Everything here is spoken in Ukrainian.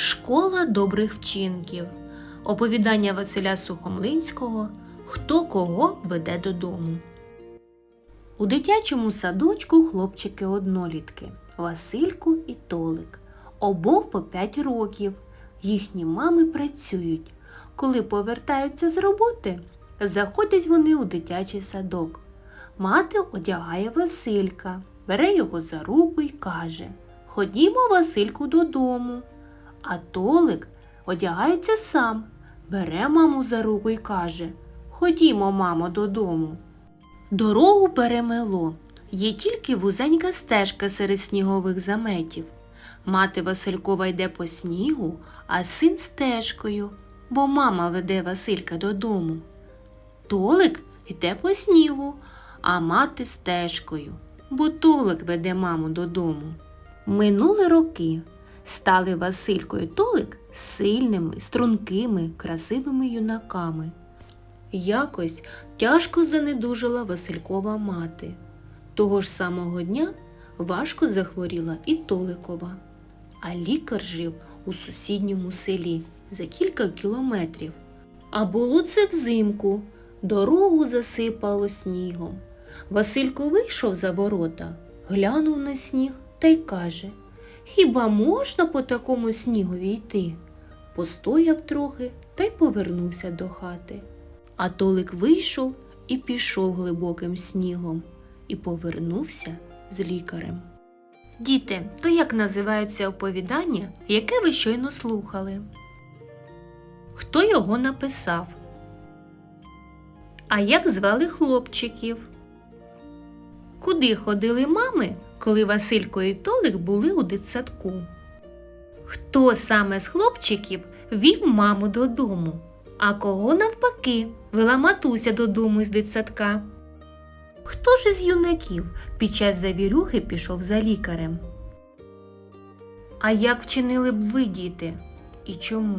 Школа добрих вчинків. Оповідання Василя Сухомлинського Хто кого веде додому. У дитячому садочку хлопчики однолітки Василько і Толик. Обох по 5 років. Їхні мами працюють. Коли повертаються з роботи, заходять вони у дитячий садок. Мати одягає Василька, бере його за руку і каже Ходімо, Васильку, додому. А Толик одягається сам, бере маму за руку і каже Ходімо, мамо, додому. Дорогу перемело. Є тільки вузенька стежка серед снігових заметів. Мати Василькова йде по снігу, а син стежкою, бо мама веде Василька додому. Толик йде по снігу, а мати стежкою, бо Толик веде маму додому. Минули роки. Стали Василько і Толик сильними, стрункими, красивими юнаками. Якось тяжко занедужила Василькова мати. Того ж самого дня важко захворіла і Толикова. А лікар жив у сусідньому селі за кілька кілометрів. А було це взимку, дорогу засипало снігом. Василько вийшов за ворота, глянув на сніг та й каже Хіба можна по такому снігові йти? Постояв трохи та й повернувся до хати. А Толик вийшов і пішов глибоким снігом і повернувся з лікарем. Діти, то як називається оповідання, яке ви щойно слухали? Хто його написав? А як звали хлопчиків? Куди ходили мами, коли Василько і Толик були у дитсадку? Хто саме з хлопчиків вів маму додому? А кого навпаки вела матуся додому з дитсадка? Хто ж із юнаків під час завірюхи пішов за лікарем? А як вчинили б ви, діти? І чому?